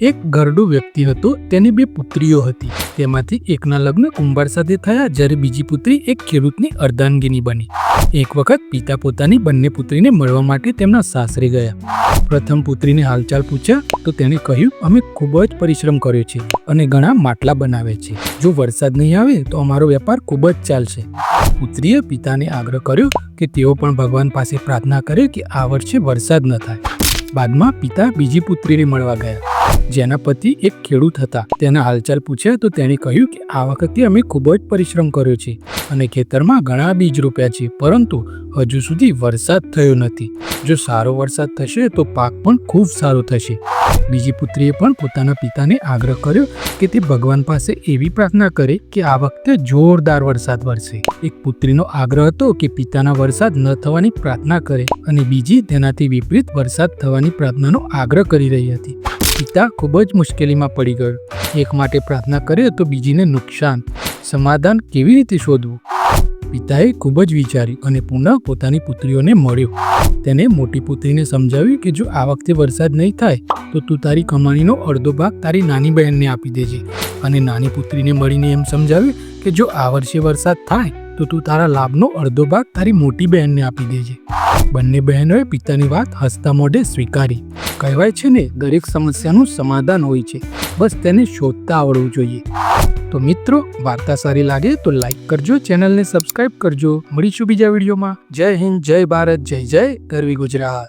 એક ગરડું વ્યક્તિ હતો, તેની બે પુત્રીઓ હતી. તેમાંથી એકના લગ્ન કુંભાર સાથે થયા, જ્યારે બીજી પુત્રી એક ખેડૂતની અર્ધાંગીની બની. એક વખત પિતા પોતાની બંને પુત્રીને મળવા માટે તેમના સાસરે ગયા. પ્રથમ પુત્રીને હાલચાલ પૂછ્યા, તો તેણે કહ્યું, અમે ખૂબ જ પરિશ્રમ કર્યો છે અને ઘણા માટલા બનાવે છે. જો વરસાદ નહીં આવે, તો અમારો વેપાર ખૂબ જ ચાલશે. પુત્રીએ પિતાને આગ્રહ કર્યો કે તેઓ પણ ભગવાન પાસે પ્રાર્થના કરે કે આ વર્ષે વરસાદ ન થાય. બાદમાં પિતા બીજી પુત્રીને મળવા ગયા. જેના પતિ એક ખેડૂત હતા. તેના હાલચાલ પૂછ્યા તો તેણે કહ્યું કે આ વખતે અમે ખૂબ જ પરિશ્રમ કર્યો છે અને ખેતરમાં ઘણા બીજ રોપ્યા છે, પરંતુ હજુ સુધી વરસાદ થયો નથી. જો સારો વરસાદ થશે તો પાક પણ ખૂબ સારો થશે. બીજી પુત્રીએ પણ પોતાના પિતાને આગ્રહ કર્યો કે તે ભગવાન પાસે એવી પ્રાર્થના કરે કે આ વખતે જોરદાર વરસાદ વરસે. એક પુત્રીનો આગ્રહ હતો કે પિતાના વરસાદ ન થવાની પ્રાર્થના કરે અને બીજી તેનાથી વિપરીત વરસાદ થવાની પ્રાર્થનાનો આગ્રહ કરી રહી હતી. પિતા ખૂબ જ મુશ્કેલીમાં પડી ગયો. એક માટે પ્રાર્થના કરે તો બીજીને નુકસાન. સમાધાન કેવી રીતે શોધવું? પિતાએ ખૂબ જ વિચાર્યું અને પુનઃ પોતાની પુત્રીઓને મળ્યો. તેને મોટી પુત્રીને સમજાવ્યું કે જો આ વખતે વરસાદ નહીં થાય, તો તું તારી કમાણીનો અડધો ભાગ તારી નાની બહેનને આપી દેજે. અને નાની પુત્રીને મળીને એમ સમજાવ્યું કે જો આ વર્ષે વરસાદ થાય, તો તું તારા લાભનો અડધો ભાગ તારી મોટી બહેનને આપી દેજે. બંને બહેનોએ પિતાની વાત હસતા મોઢે સ્વીકારી. કહેવાય છે ને, દરેક સમસ્યાનું સમાધાન હોય છે. બસ તેને શોધતા આવડવું જોઈએ. તો મિત્રો, વાર્તા સારી લાગે તો લાઈક કરજો, ચેનલને સબસ્ક્રાઇબ કરજો. મળીશું બીજા વિડીયોમાં. જય હિન્દ, જય ભારત, જય જય ગરવી ગુજરાત.